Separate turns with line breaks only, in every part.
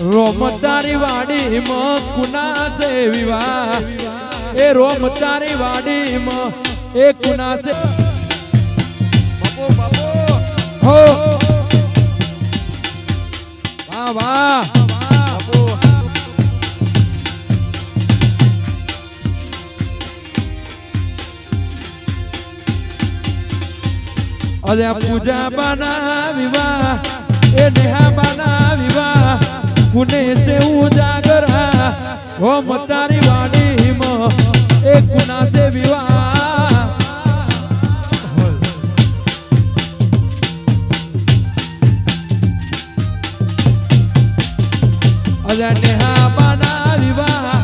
રોમ વાડીમાં કુના સે વિવાહ. એ રોમતારી વાડીમાં વાડી એ કુના અરે પૂજા બાના વિવાહ, એ નેહા બાના વિવાહ. કુને સે ઉજાગરા ઓ મતારી વાડી માં એ કુના સે વિવાહ. અરે નેહા બાના વિવાહ,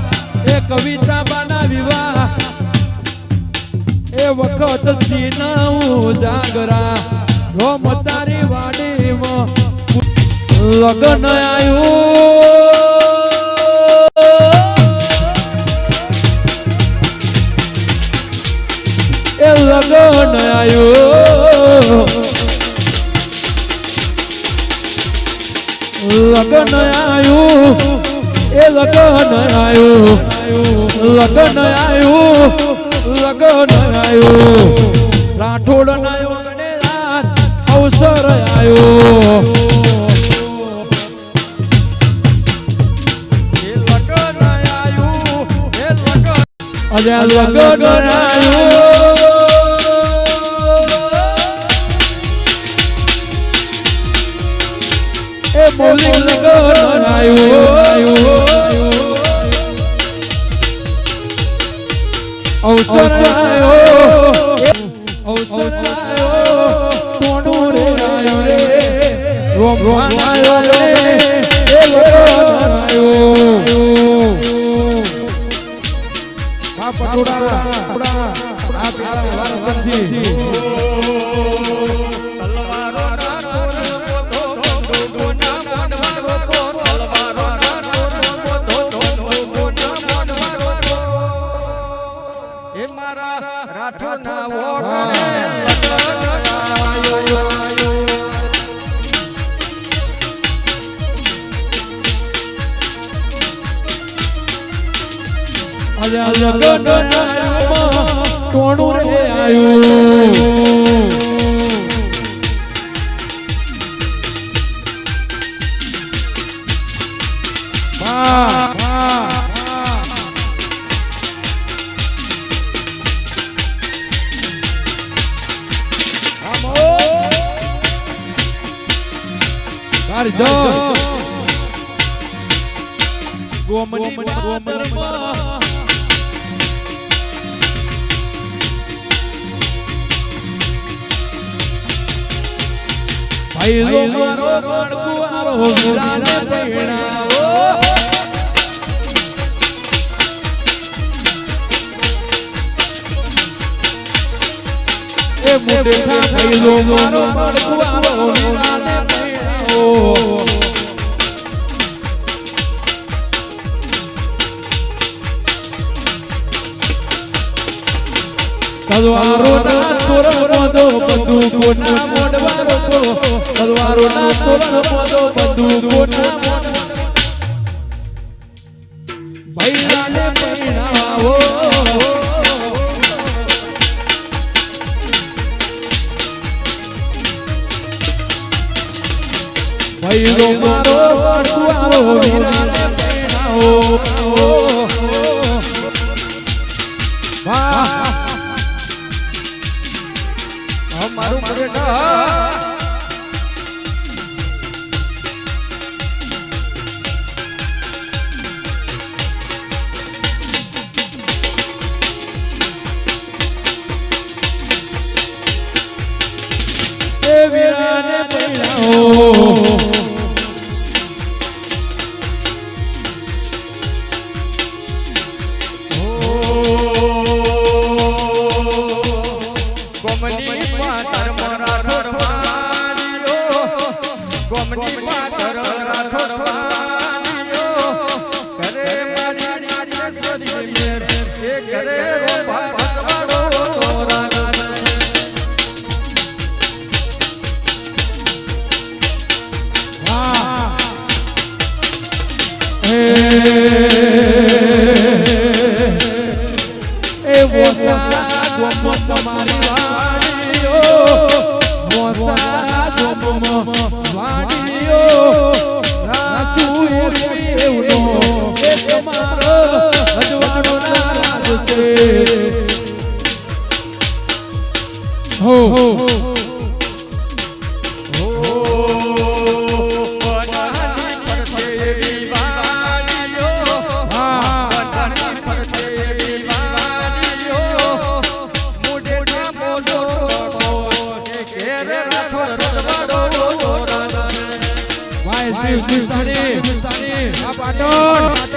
એ કવિતા બાના વિવાહ. એ વખત સીનાવું જાગરા મતારી વાડી વાડીમાં લગન આવ્યું એ લગન આવ્યું લગન આવ્યું એ લગન આવ્યું લગન આવ્યું લગન આવ્યું રાઠોડ આવ્યો ગણે રાત અવસર આયો. અરે લગન પટોડા પટોડા આ પેલા વ્યવહાર નથી
તલવારો ના ધોધો
અરે લગન આયુમાં ટોણું રે તારી જો ગોમની લો મારો ગણકુવારો વીરાને પૈણાવો એ ભાઈ લો મારો ગણકુવારો વીરાને પૈણાવો તલવારો ના તોરણ મોદો બંદૂકો ના મોડવા રોકો તલવારો ના તોરણ મોદો બંદૂકો ના ભૈરાને પૈણાવો ભૈરો મારો વડુઆરો વીરાને પૈણાવો
અમારું મરેઠા
એવો સાગો તમારી
વાણીઓ
ભાઈ ભાઈ આ પાટણ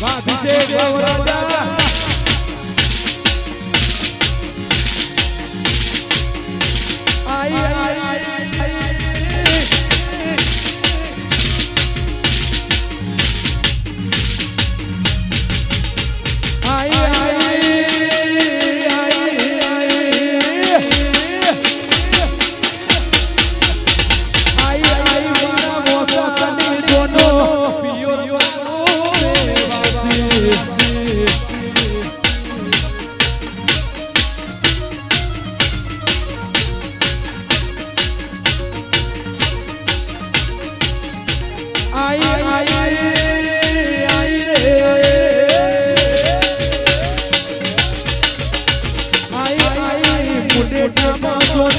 વાહ વિજય દેવ રાજા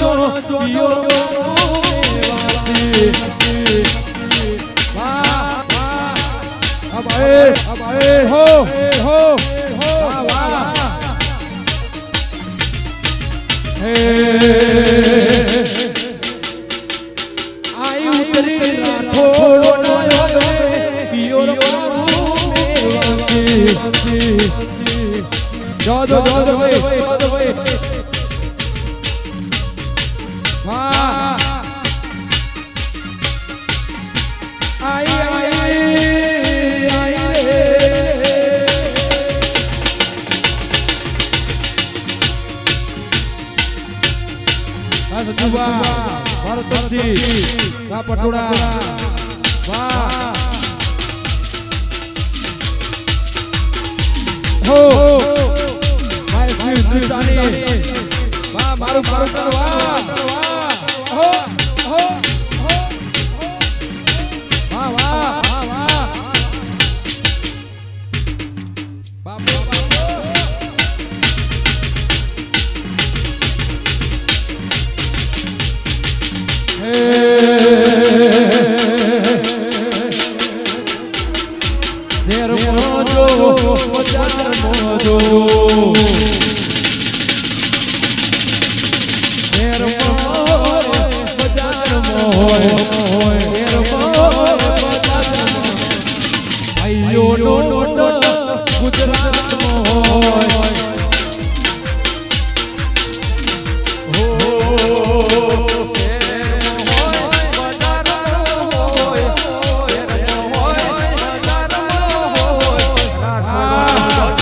Yo, yo, yo. Madhav Madhavbhai Madhavbhai વાહ આઈ પટોળા. વાહ. હો હિન્દુસ્તાની. વાહ મારું મારું કરવા હો હો વાહ. વાહ વાહ વાહ. બાપુ Quero mojo, quero mojo નો ગુજરાત